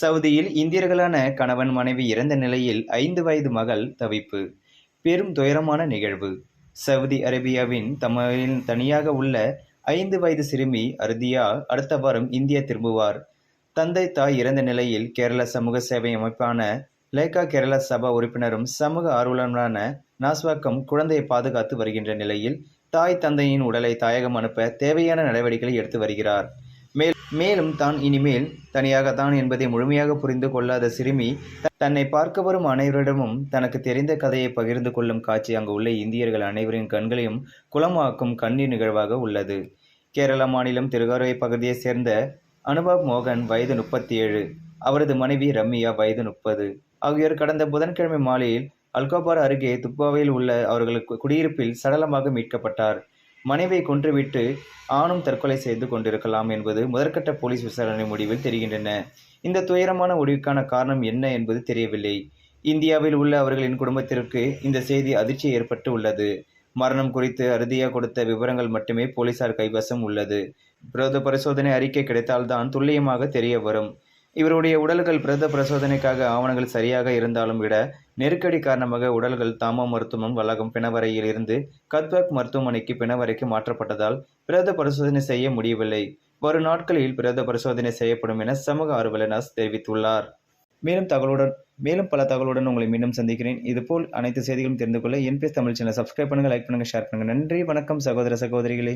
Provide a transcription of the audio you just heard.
சவுதியில் இந்தியர்களான கணவன் மனைவி இறந்த நிலையில் ஐந்து வயது மகள் தவிப்பு. பெரும் துயரமான நிகழ்வு. சவுதி அரேபியாவின் தமிழில் தனியாக உள்ள ஐந்து வயது சிறுமி அருதியா அடுத்த வாரம் இந்தியா திரும்புவார். தந்தை தாய் இறந்த நிலையில் கேரள சமூக சேவை அமைப்பான லேக்கா கேரள சபா உறுப்பினரும் சமூக ஆர்வலருமான நாஸ்வாக்கம் குழந்தையை பாதுகாத்து வருகின்ற நிலையில் தாய் தந்தையின் உடலை தாயகம் அனுப்ப தேவையான நடவடிக்கைகளை எடுத்து வருகிறார். மேல் மேலும் தான் இனிமேல் தனியாகத்தான் என்பதை முழுமையாக புரிந்து கொள்ளாத சிறுமி தன்னை பார்க்க வரும் அனைவரிடமும் தனக்கு தெரிந்த கதையை பகிர்ந்து கொள்ளும் காட்சி அங்கு உள்ள இந்தியர்கள் அனைவரின் கண்களையும் குளமாக்கும் கண்ணீர் நிகழ்வாக உள்ளது. கேரள மாநிலம் திருகாரை பகுதியைச் சேர்ந்த அனுபவ் மோகன் வயது முப்பத்தி ஏழு அவரது மனைவி ரம்யா வயது முப்பது. ஆகியோர் கடந்த புதன்கிழமை மாலையில் அல்கோபார் அருகே துப்பாவையில் உள்ள அவர்களுக்கு குடியிருப்பில் சடலமாக மீட்கப்பட்டார். மனைவியை கொன்றுவிட்டு ஆணும் தற்கொலை செய்து கொண்டிருக்கலாம் என்பது முதற்கட்ட போலீஸ் விசாரணை முடிவில் தெரிகின்றன. இந்த துயரமான முடிவுக்கான காரணம் என்ன என்பது தெரியவில்லை. இந்தியாவில் உள்ள அவர்களின் குடும்பத்திற்கு இந்த செய்தி அதிர்ச்சி ஏற்பட்டு உள்ளது. மரணம் குறித்து அறுதியாக கொடுத்த விவரங்கள் மட்டுமே போலீசார் கைவசம் உள்ளது. பிரத பரிசோதனை அறிக்கை கிடைத்தால்தான் துல்லியமாக தெரிய வரும். இவருடைய உடல்கள் பிரத பரிசோதனைக்காக ஆவணங்கள் சரியாக இருந்தாலும் விட நெருக்கடி காரணமாக உடல்கள் தாமா மருத்துவம் வளாகம் பிணவரையில் இருந்து கத்வாக் மருத்துவமனைக்கு பிணவரைக்கு மாற்றப்பட்டதால் பிரேத பரிசோதனை செய்ய முடியவில்லை. வரும் நாட்களில் பிரேத பரிசோதனை செய்யப்படும் என சமூக ஆர்வலர் நஸ் தெரிவித்துள்ளார். மேலும் தகவலுடன் மேலும் பல தகவலுடன் உங்களை மீண்டும் சந்திக்கிறேன். இதுபோல் அனைத்து செய்திகளும் தெரிந்து கொள்ள என்பிஎஸ் தமிழ் சேனல். சப்ஸ்கிரைப் பண்ணுங்கள் லைக் பண்ணுங்கள் ஷேர் பண்ணுங்கள் நன்றி வணக்கம் சகோதர சகோதரிகளே.